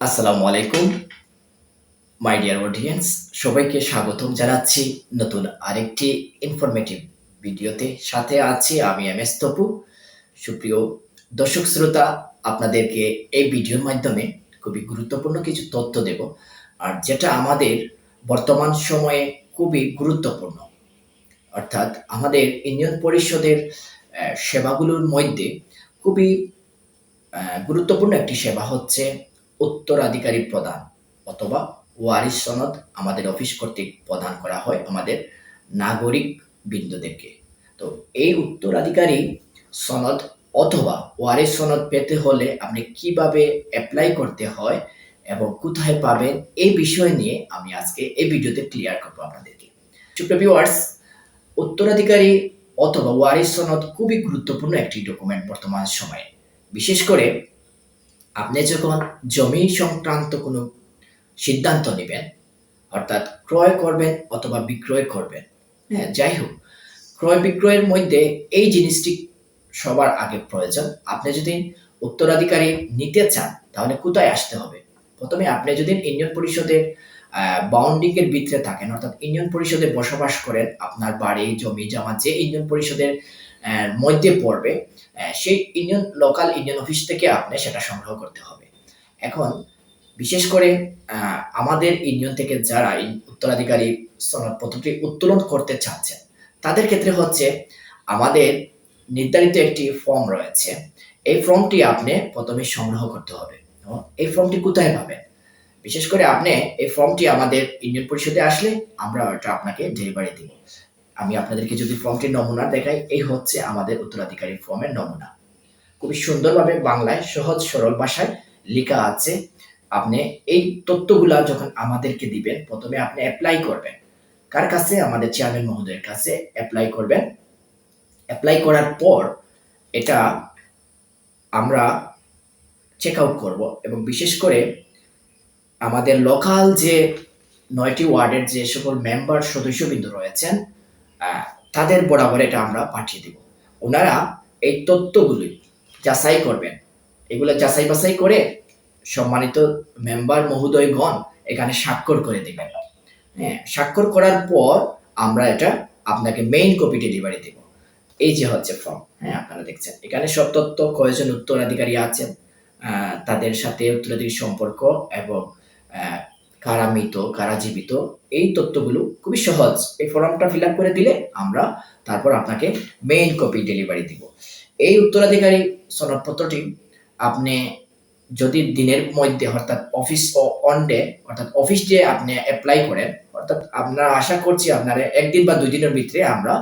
আসসালামু আলাইকুম my dear audience সবাইকে স্বাগতম জানাচ্ছি নতুন আরেকটি ইনফরমেটিভ ভিডিওতে। সাথে আছি আমি এম এস তপু। সুপ্রিয় দর্শক শ্রোতা, আপনাদেরকে এই ভিডিওর মাধ্যমে খুবই গুরুত্বপূর্ণ কিছু তথ্য দেব, আর যেটা আমাদের বর্তমান সময়ে খুবই গুরুত্বপূর্ণ। অর্থাৎ আমাদের ইউনিয়ন পরিষদের সেবাগুলোর মধ্যে খুবই গুরুত্বপূর্ণ একটি সেবা হচ্ছে উত্তরাধিকারী প্রদান, অথবা ওয়ারিস সনদ আমাদের অফিস কর্তৃক প্রদান করা হয় আমাদের নাগরিক বিন্দুদেরকে। তো এই উত্তরাধিকারী সনদ অথবা ওয়ারিশ সনদ পেতে হলে আপনি কীভাবে অ্যাপ্লাই করতে হয় এবং কোথায় পাবেন, এই বিষয় নিয়ে আমি আজকে এই ভিডিওতে ক্লিয়ার করব আপনাদেরকে। উত্তরাধিকারী অথবা ওয়ারিস সনদ খুবই গুরুত্বপূর্ণ একটি ডকুমেন্ট বর্তমান সময়ে। বিশেষ করে আপনি যখন জমি সংক্রান্ত কোনো সিদ্ধান্ত নেবেন, অর্থাৎ ক্রয় করবেন অথবা বিক্রয় করবেন হ্যাঁ যাই হোক, ক্রয় বিক্রয়ের মধ্যে এই জিনিসটি সবার আগে প্রয়োজন। আপনি যদি উত্তরাধিকারী নিতে চান, তাহলে কোথায় আসতে হবে? প্রথমে আপনি যদি ইউনিয়ন পরিষদের বাউন্ডিং এর ভিতরে থাকেন, অর্থাৎ ইউনিয়ন পরিষদে বসবাস করেন, আপনার বাড়ি, জমি, জমা যে ইউনিয়ন পরিষদের মধ্যে পড়বে সেই ইউনিয়ন লোকাল ইউনিয়ন অফিস থেকে আপনি সেটা সংগ্রহ করতে হবে। এখন বিশেষ করে আমাদের ইউনিয়ন থেকে যারা উত্তরাধিকারী সনদপত্রটি উত্তোলন করতে চাচ্ছেন, তাদের ক্ষেত্রে হচ্ছে আমাদের নির্ধারিত একটি ফর্ম রয়েছে। এই ফর্মটি আপনি প্রথমে সংগ্রহ করতে হবে। এই ফর্মটি কোথায় পাবেন? বিশেষ করে আপনি এই ফর্মটি আমাদের ইউনিয়ন পরিষদে আসলে আমরা ওটা আপনাকে ডেলিভারি দিব। আমি আপনাদেরকে যদি ফর্মটির নমুনা দেখাই, এই হচ্ছে আমাদের উত্তরাধিকারী ফর্মের নমুনা। খুবই সুন্দরভাবে বাংলায় সহজ সরল ভাষায় লেখা আছে, আপনি এই তথ্যগুলা যখন আমাদেরকে দিবেন, প্রথমে আপনি অ্যাপ্লাই করবেন। কার কাছে? আমাদের চেয়ারম্যান মহোদয়ের কাছে অ্যাপ্লাই করবেন। অ্যাপ্লাই করার পর এটা আমরা চেক আউট করব এবং বিশেষ করে আমাদের লোকাল যে নয়টি ওয়ার্ডের যে সকল মেম্বার সদস্যবৃন্দ রয়েছেন তাদের বরাবর এটা আমরা পাঠিয়ে দেব। ওনারা এই তথ্যগুলি যাচাই করবেন। এগুলো যাচাই বাছাই করে সম্মানিত মেম্বার মহোদয়গণ এখানে স্বাক্ষর করে দেবেন। হ্যাঁ স্বাক্ষর করার পর আমরা এটা আপনাকে মেইন কপি ডেলিভারি দেব। এই যে হচ্ছে ফর্ম হ্যাঁ আপনারা দেখছেন। এখানে সব তথ্য কয়েকজন উত্তরাধিকারী আছেন তাদের সাথে উত্তরাধিকারী সম্পর্ক এবং কারা মৃত, কারা জীবিত, এই তথ্যগুলো খুবই সহজ। এই ফর্মটা ফিল আপ করে দিলে আমরা তারপর আপনাকে মেইন কপি ডেলিভারি দিব। এই উত্তরাধিকারী সনদপত্রটি আপনি যদি দিনের মধ্যে, অর্থাৎ অফিস অন ডে অর্থাৎ অফিস ডে আপনি অ্যাপ্লাই করেন, অর্থাৎ আমরা আশা করছি আপনারা একদিন বা দুই দিনের ভিতরে আমরা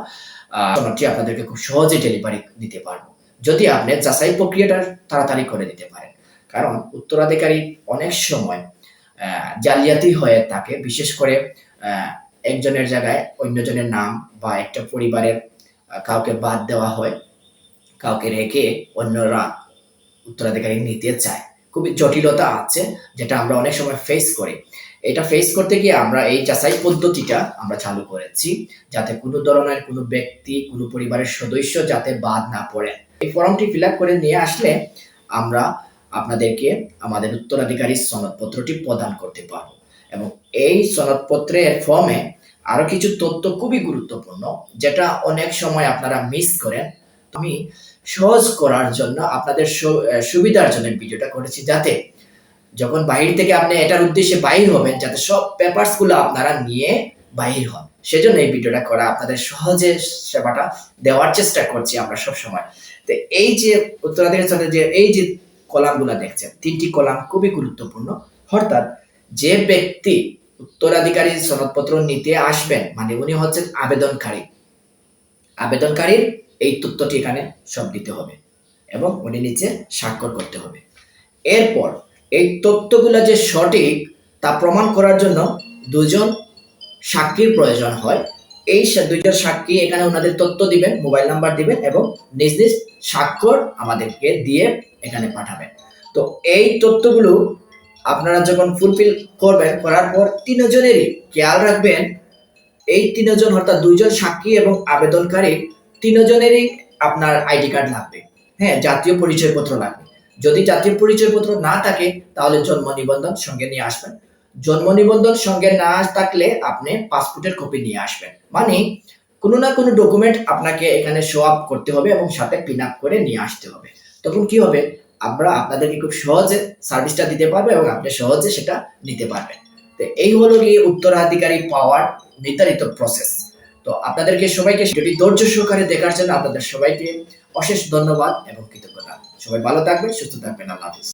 সনদটি আপনাদেরকে খুব সহজে ডেলিভারি দিতে পারব। যদি আপনি যাচাই প্রক্রিয়াটা তাড়াতাড়ি করে দিতে পারেন। কারণ উত্তরাধিকারী অনেক সময় জালিয়াতি হয়ে থাকে। বিশেষ করে একজনের জায়গায় অন্যজনের নাম বা একটা পরিবারের কাউকে বাদ দেওয়া হয়, কাউকে রেখে অন্যরা উত্তরাধিকারী নিতে চায়। খুবই জটিলতা আছে, যেটা আমরা অনেক সময় ফেস করি। এটা ফেস করতে গিয়ে আমরা এই যাচাই পদ্ধতিটা আমরা চালু করেছি, যাতে কোনো ধরনের কোনো ব্যক্তি, কোনো পরিবারের সদস্য যাতে বাদ না পড়ে। এই ফর্মটি ফিল করে নিয়ে আসলে আমরা আপনাদেরকে আমাদের উত্তরাধিকারী সনদপত্রটি প্রদান করতে পারব। এবং এই সনদপত্রের ফর্মে আরও কিছু তথ্য খুবই গুরুত্বপূর্ণ, যেটা অনেক সময় আপনারা মিস করেন। আমি সহজ করার জন্য আপনাদের সুবিধার জন্য ভিডিওটা করেছি যাতে যখন বাহির থেকে আপনি এটার উদ্দেশ্যে বাহির হবেন, যাতে সব পেপারসগুলো আপনারা নিয়ে বাহির হন। সেজন্য এই ভিডিওটা করা আপনাদের সহজে সেবাটা দেওয়ার চেষ্টা করছি আমরা সব সময় তো এই যে উত্তরাধিকার যে, এই যে কলামগুলো দেখছেন। তিনটি কলাম খুবই গুরুত্বপূর্ণ। অর্থাৎ যে ব্যক্তি উত্তরাধিকারী সনদপত্র নিতে আসবেন মানে উনি হচ্ছেন আবেদনকারী। আবেদনকারীর এই তথ্যটি এখানে সব দিতে হবে এবং উনি নিচে স্বাক্ষর করতে হবে। এরপর এই তথ্যগুলো যে সঠিক তা প্রমাণ করার জন্য দুজন সাক্ষীর প্রয়োজন হয়। এই দুইজন সাক্ষী এখানে ওনাদের তথ্য দিবেন, মোবাইল নাম্বার দিবেন এবং নিজ নিজ স্বাক্ষর আমাদেরকে দিয়ে এখানে পাঠাবেন। তো এই তথ্যগুলো আপনারা যখন ফুলফিল করবেন, করার পর তিনজনেরই খেয়াল রাখবেন, এই তিনজন অর্থাৎ দুইজন সাক্ষী এবং আবেদনকারী, তিনজনেরই আপনার আইডি কার্ড লাগবে। হ্যাঁ জাতীয় পরিচয়পত্র লাগবে। যদি জাতীয় পরিচয়পত্র না থাকে, তাহলে জন্ম নিবন্ধন সঙ্গে নিয়ে আসবেন। জন্ম নিবন্ধন সঙ্গে না থাকলে আপনি পাসপোর্টের কপি নিয়ে আসবেন। মানে কোনো না কোনো ডকুমেন্ট আপনাকে এখানে শো আপ করতে হবে এবং সাথে পিন আপ করে নিয়ে আসতে হবে। তখন কি হবে? আমরা আপনাদেরকে খুব সহজে সার্ভিসটা দিতে পারব এবং আপনি সহজে সেটা নিতে পারবেন। তো এই হলো গিয়ে উত্তরাধিকারী পাওয়ার নির্ধারিত প্রসেস তো আপনাদেরকে সবাইকে সেটি ধৈর্য সহকারে দেখার জন্য আপনাদের সবাইকে অশেষ ধন্যবাদ এবং কৃতজ্ঞতা। সবাই ভালো থাকবেন, সুস্থ থাকবেন, আল্লাহ হাফিজ।